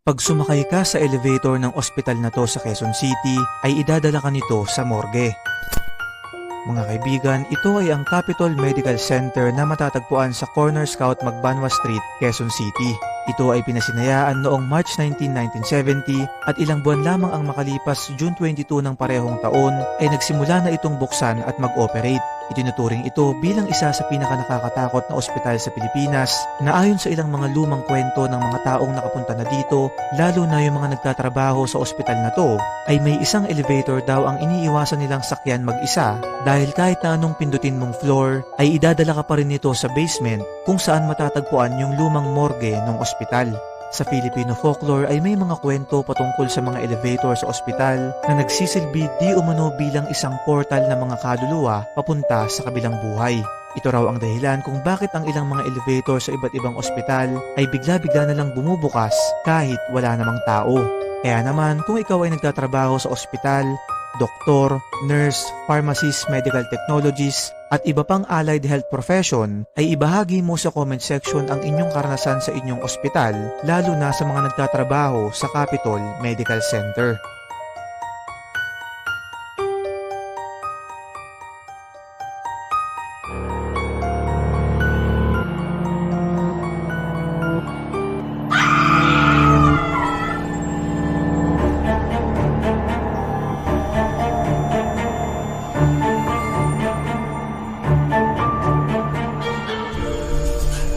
Pag sumakay ka sa elevator ng ospital na to sa Quezon City, ay idadala ka nito sa morgue. Mga kaibigan, ito ay ang Capitol Medical Center na matatagpuan sa Corner Scout Magbanwa Street, Quezon City. Ito ay pinasinayaan noong March 19, 1970 at ilang buwan lamang ang makalipas June 22 ng parehong taon ay nagsimula na itong buksan at mag-operate. Itinuturing ito bilang isa sa pinakanakakatakot na ospital sa Pilipinas na ayon sa ilang mga lumang kwento ng mga taong nakapunta na dito, lalo na yung mga nagtatrabaho sa ospital na to, ay may isang elevator daw ang iniiwasan nilang sakyan mag-isa dahil kahit na anong pindutin mong floor, ay idadala ka pa rin nito sa basement kung saan matatagpuan yung lumang morgue ng ospital. Sa Filipino folklore ay may mga kwento patungkol sa mga elevator sa ospital na nagsisilbi di umano bilang isang portal ng mga kaluluwa papunta sa kabilang buhay. Ito raw ang dahilan kung bakit ang ilang mga elevator sa iba't ibang ospital ay bigla-bigla na lang bumubukas kahit wala namang tao. Kaya naman kung ikaw ay nagtatrabaho sa ospital, doktor, nurse, pharmacist, medical technologist, at iba pang allied health profession, ay ibahagi mo sa comment section ang inyong karanasan sa inyong ospital, lalo na sa mga nagtatrabaho sa Capitol Medical Center.